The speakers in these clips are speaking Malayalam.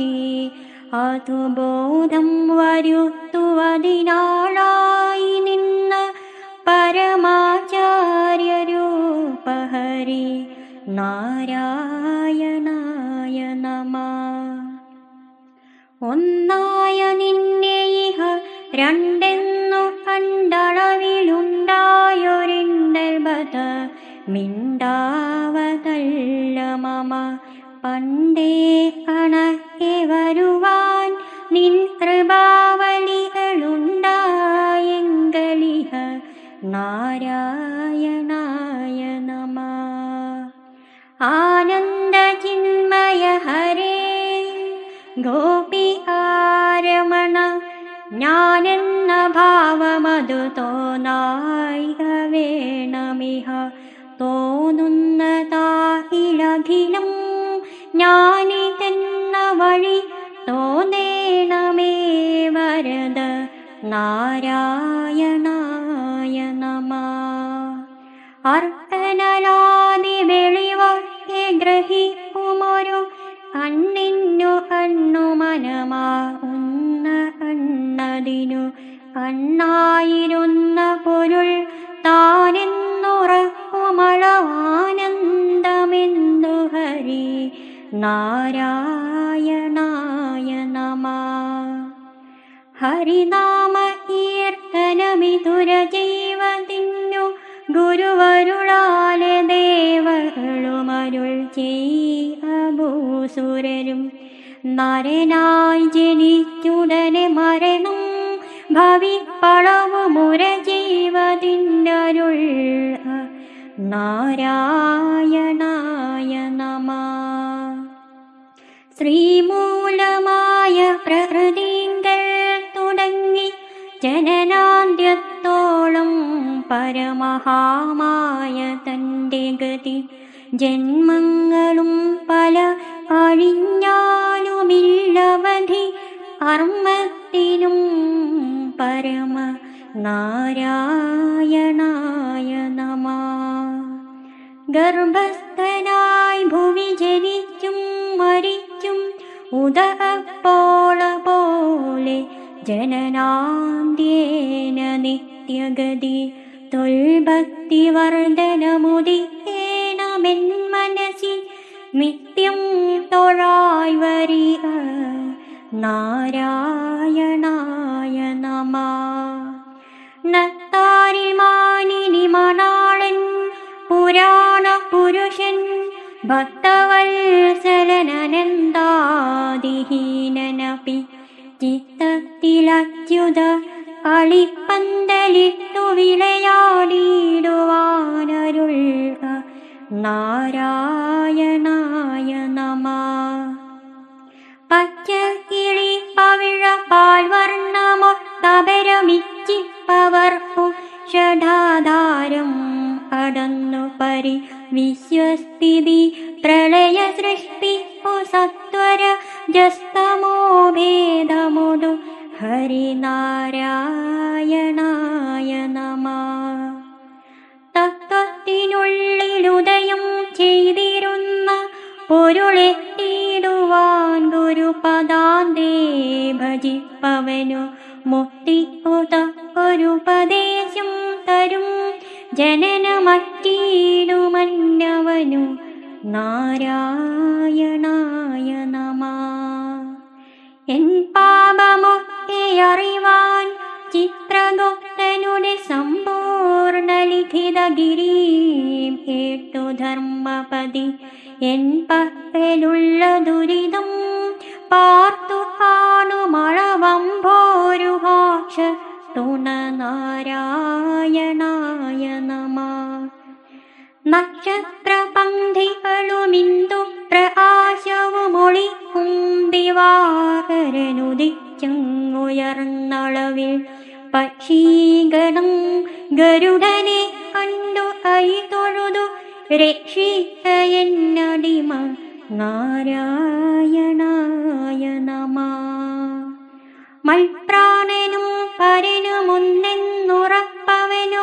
ी अथु बोधं वर्य तु go ഹരിനാമ കീർത്തനമിതുര ജീവതിന്നു ഗുരുവരുളാലെ ദേവളുമരുൾ ചെയ്യൂസുരരും നരനായി ജനിച്ചുടനെ മരണം ഭവിപ്പളവുമുര ജീവതിന്നരുൾ നാരായണായ നമ. ശ്രീമൂലമായ പ്രകൃതിങ്കൽ പരമഹാമായ തന്റെ ഗതി. ജന്മങ്ങളും പല അഴിഞ്ഞാലുമില്ലവധി. അർമ്മത്തിലും പരമ നാരായണായ നമ. ഗർഭസ്ഥനായി ഭുവി ജനിച്ചും മരിച്ചും ഉദപ്പോള പോലെ ജനനാന്ത്യേന നിത്യഗതി. തൊൽഭക്തി വർദ്ധനമുദിക്കേണമെൻ മനസ്സിൽ നിത്യം തൊഴായി വരിക നാരായണായ നമ നത്താരിൽ മാനിനി മണാളൻ പുരാണ പുരുഷൻ ഭക്തവത്സലനനന്ദാതിഹീനനപി ചിത്തത്തിലച്യുത കളിപ്പന്തലിട്ടു വിളയാടിയിടുവാനരുൾ നാരായണായ നമ. പച്ച കിളി പവിഴ പാൽവർണമൊട്ടപരമിച്ചിപ്പവർക്കു ഷഠാധാരം അടന്നു പരി വിശ്വസ്ഥിതി പ്രളയ സൃഷ്ടിപ്പു സത്വര ജസ്തമോ ഭേദമുതു ഹരിനാരായണായ നമ. തത്വത്തിനുള്ളിലുദയം ചെയ്തിരുന്ന പൊരുളെത്തിയിടുവാൻ ഗുരുപദാന്തേ ഭജിപ്പവനു മുക്തിക്കുത ഒരുപദേശം തരും. ജനനമറ്റീടുമന്നവനു നാരായണായ നമ. എൻ പാപമൊക്കെ അറിവാൻ ചിത്രഗുപ്തനുടെ സമ്പൂർണ്ണ ലിഖിത ഗിരീം കേട്ടു ധർമ്മപതി എൻ പക്കലുള്ള ദുരിതം പാർത്തു കാണുമളവംഭോരുഹാക്ഷ തുണ നാരായണായ നമ നക്ഷത്രപന്ധികളുമിന്ദു പ്രകാശവുമൊളിക്കും ദിവാകരനുദിച്ചുയർന്നളവിൽ പക്ഷീഗണം ഗരുഡനെ കണ്ടു കൈ തൊഴുതു രക്ഷിക്കയെന്നടിമ നാരായണായ നമ മൽപ്രാണനും പരനുമൊന്നെന്നുറപ്പവനു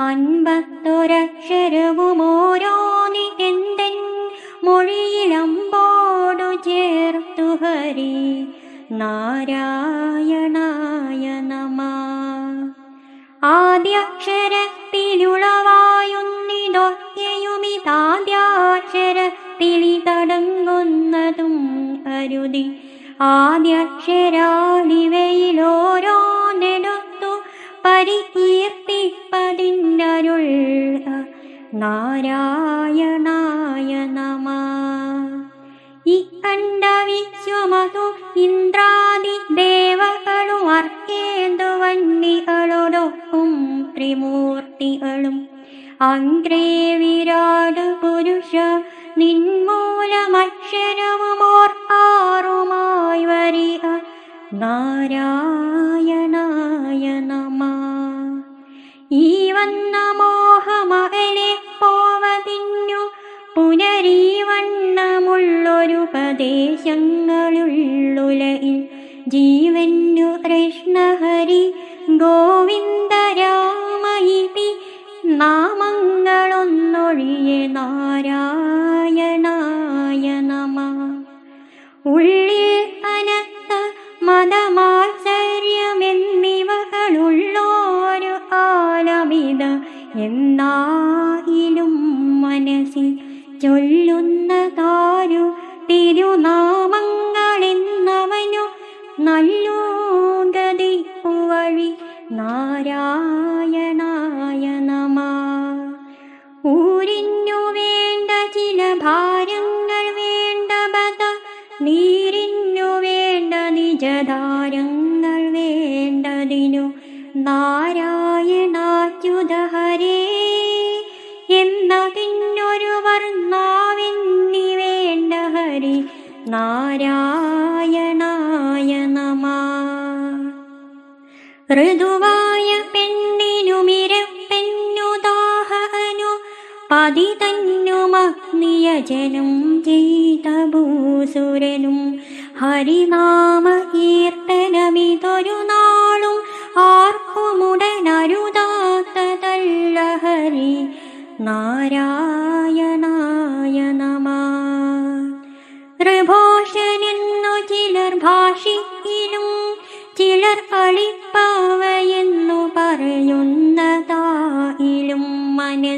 അൻപത്തൊരക്ഷരവും ഓരോന്നി എന്തെൻ മൊഴിയിലമ്പോടു ചേർത്തു ഹരി നാരായണായ നമ ആദ്യാക്ഷരത്തിലുളവായുന്നിതൊക്കെയുമിതാദ്യാക്ഷരത്തിലി തടങ്ങുന്നതും അരുതി. ആദ്യാക്ഷരാളിവയിലോരോന്നെടുത്തു പരികീർത്തിപ്പതിന്നരുൾ നാരായണായ നമ. ഈ കണ്ട വിശ്വമതു ഇന്ദ്രാദി ദേവകളും അർക്കേന്തു വന്നികളോടൊപ്പം ത്രിമൂർത്തികളും. അന്ത്രേ വിരാട് പുരുഷ നിന്മൂലമക്ഷരവുമോർക്കാറുമായി വരിക. നാരായണായ നമ. ഈ വന്ന മോഹമകലെ പോവതിന്നു. പുനരീ വണ്ണമുള്ളൊരു പ്രദേശങ്ങളുള്ളുലയിൽ ജീവന്നു കൃഷ്ണഹരി ഗോവിന്ദരാമയിതി നാമങ്ങളൊന്നൊഴിയെ ഋതുവായ പെണ്ണിനുമിരപ്പെന്നുദാഹനു പതി തന്നുമഗ്നിയജനും ജീതഭൂസുരനും ഹരിനാമ കീർത്തനമിതൊരു നാളും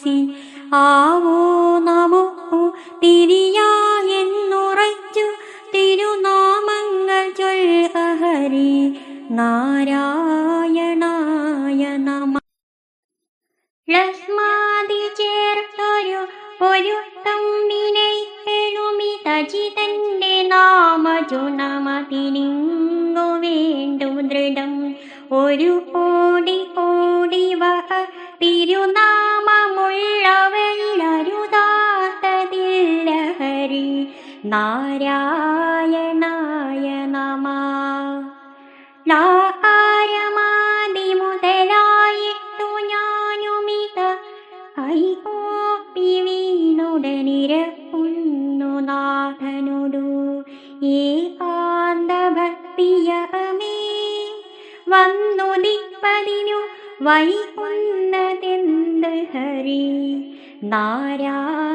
മനസ്സി. ആവോ നമോ തിരിയായെന്നുറച്ചു തിരുനാമങ്ങൾ ചൊൽക ഹരി നാരായണായ നമ. ലസ്മാതി ചേർത്തൊരു പൊരുത്തം വിനയിക്കലുമി തജിതന്റെ നാമജുണമതിനിങ്ങു വേണ്ടു ദൃഢം. ഒരു ഓടി നാരായണായ നമ ലാഹാരമാതി മുതലായിട്ടു ഞാനുമിത ഐ വീണുടനിരപ്പുന്നു നാഥനോടു. വന്നു വന്നുദിപ്പതിനു വൈകുന്നതെന്ത് ഹരി? നാരായണായ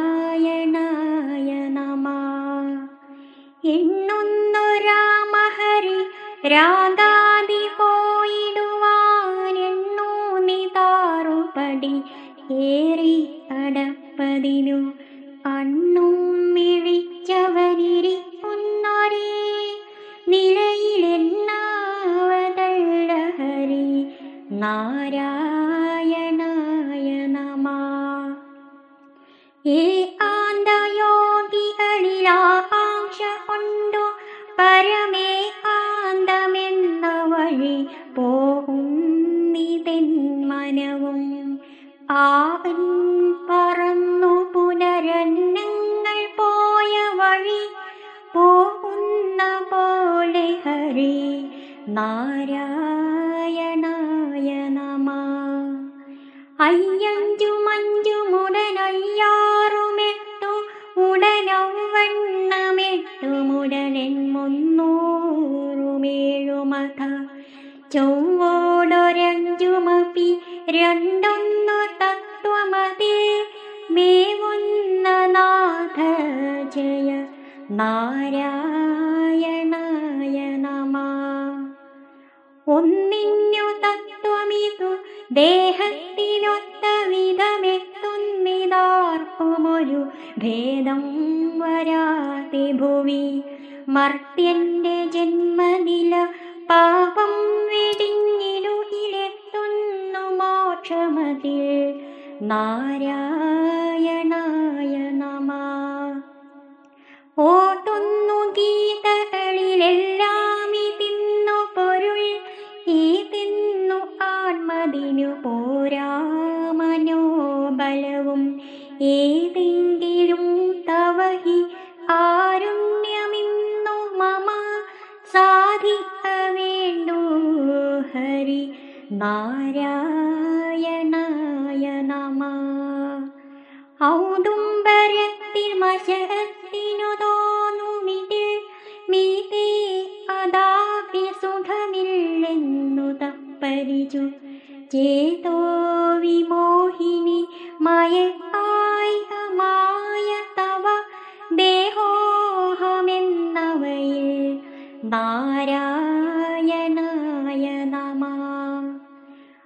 എണ്ണുന്നു രാമഹരി രാഗാതി പോയിടുവാനെണ്ണു നിതാറുപടി ഏറി അടപ്പതിനു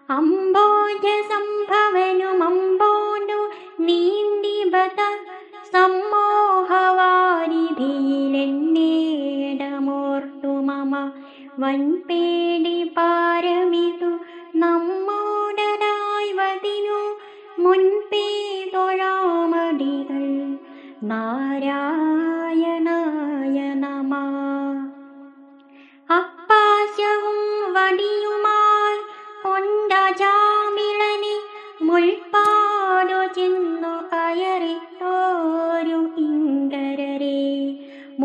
അംബോജ സംഭവനും അമ്പോണ്ടു നീന്തിബത സമ്മോഹവാരിധിയിലെന്നേടമോർത്തു മമ. വൻപേടി പാരമിതു നമ്മോടരായി വതിനു മുൻപേ തൊഴാമടികൾ നാരായണായ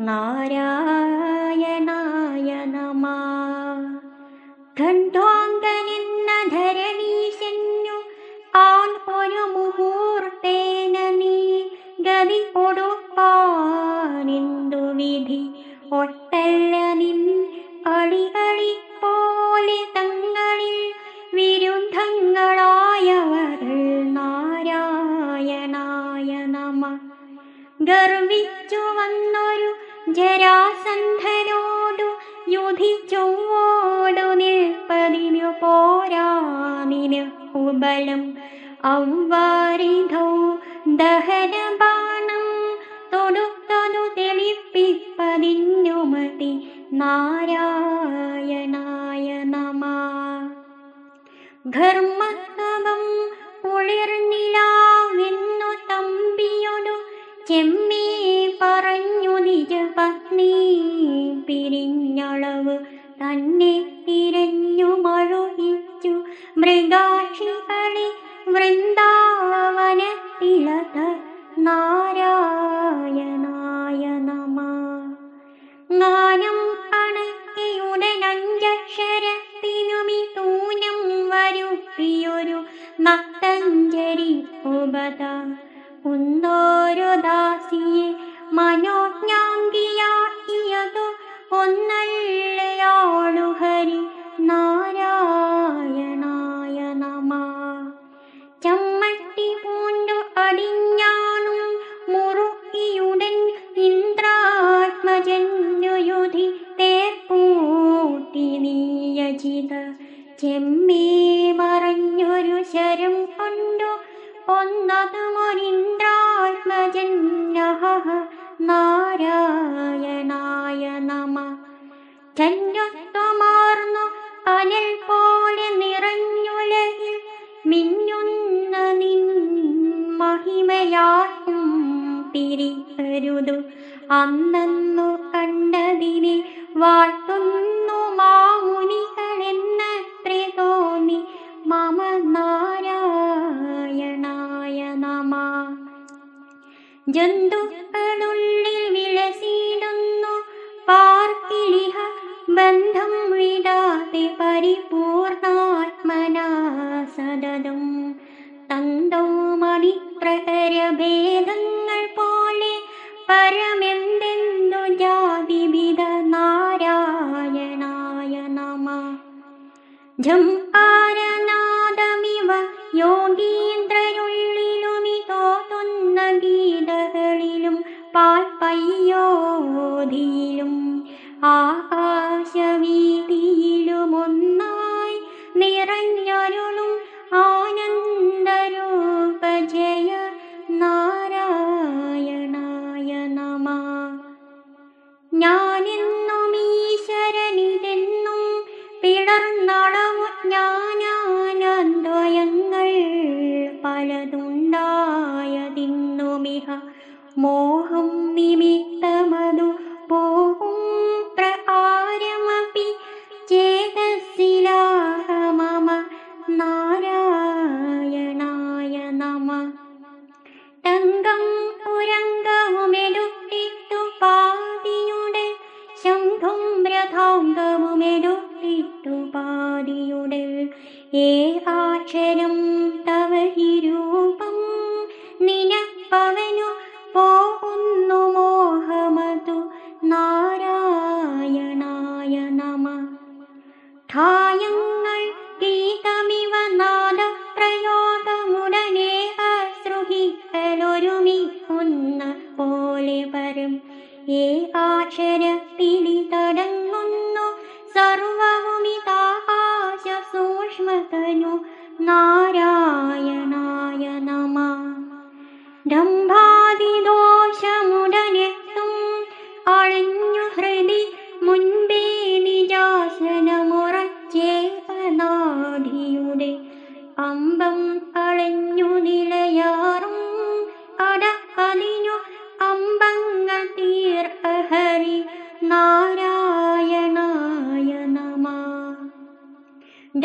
നാരായണായ ജരാസന്ധനോടു യുധിച്ചോടു നിൽപ്പതിനു പോരാനിന് ഉപലം ഔവാരിധോ ദഹനബാണം തൊടുത്തതു തെളിപ്പിപ്പതിന്നുമതി നാരായണായ നമ. ധർമ്മതവം കുളിർനിലാവെന്നു പിരിഞ്ഞളവ് തന്നെ തിരഞ്ഞു മഴുകിച്ചു മൃഗാക്ഷികളെ വൃന്ദാവനത്തിലത നാരായണായ നമ. ഗാനം അണക്കിയുടനഞ്ചക്ഷരത്തിനുമി തൂനം വരുത്തിയൊരു നക്തഞ്ചരി ഉപത. കുന്തോരു ദാസിയെ മനോജ്ഞാങ്കിയാക്കിയതു ഒന്നല്ലയാളു ഹരി വിളയാട്ടും തിരിക്കരുതു അന്നു കണ്ടതിനെ വാഴ്ത്തുന്നു മാമുനികളെന്ന തോന്നി. മമ നാരായണായ നമ. ജന്തുക്കളുള്ളിൽ വിളസിടുന്നു. പാർക്കിളിഹ ബന്ധം വിടാതെ പരിപൂർണാത്മന സതതം തന്തോ മണി പ്രഹരഭേദങ്ങൾ പോലെ പരമെന്തെന്തു ജാതിവിധ നാരായണായ നമ. ജം ആരനാദമിവ യോഗീന്ദ്രനുള്ളിലുമി തോന്നുന്ന ഗീതകളിലും പാൽപ്പയ്യോതിയിലും ആ അവനു പോകുന്നു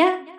Yeah.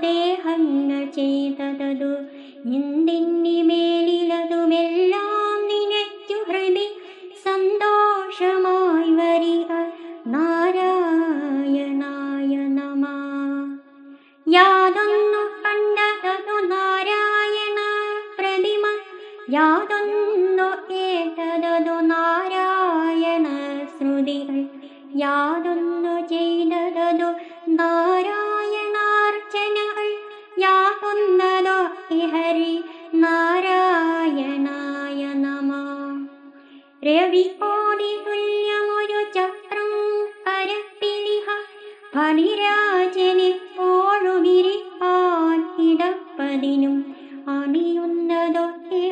đi.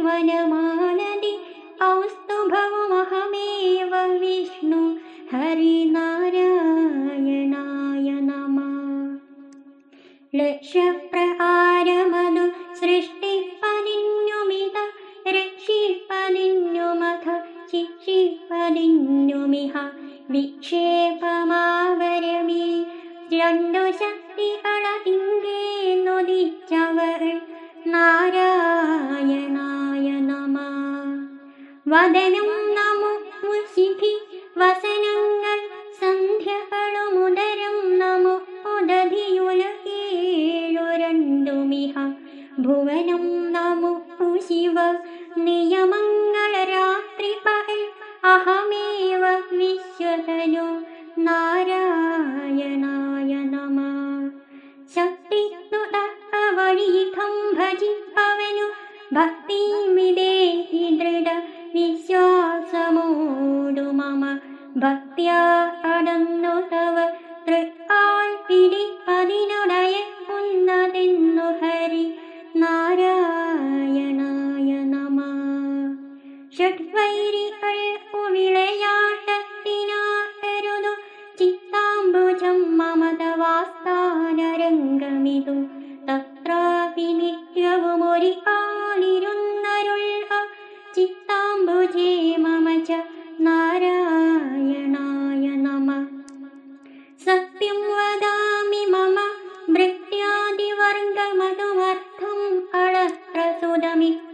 വനമാ नारायणाय नमः शक्ति तु दत्तवीथं भजि भवनु भक्तिमिदे दृढ विश्वासमो मम भक्त्या Dummy.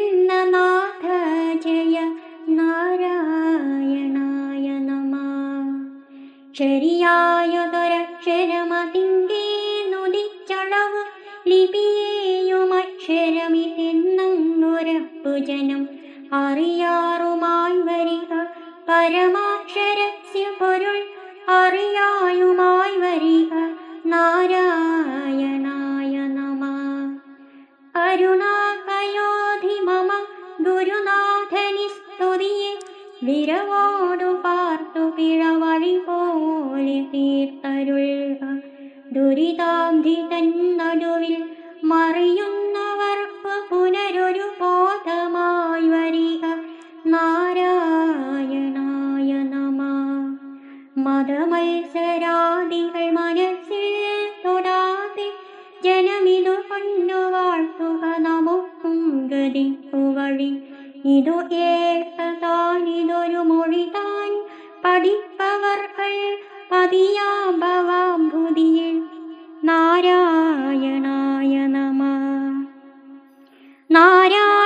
നിൽക്കുന്ന നാഥ ജയ നാരായണായ നമ ശരിയായതൊരക്ഷരമതിങ്കേന്നുദിച്ചളവ് നുദിച്ചളവ് ലിപിയേയും അക്ഷരമിതെന്നുറപ്പു ജനം മതമത്സരാദികൾ മനസ്സിൽ തൊടാതെ ജനമിതു കൊണ്ടു വാഴ്ത്തുക നമുക്കും ഗതിക്കു വഴി ഇതു ഏകതാനിതൊരു മൊഴി താൻ പഠിപ്പവർകൾ പതിയാഭവാംഭുതിയിൽ നാരായണായ നമ. നാരായണായ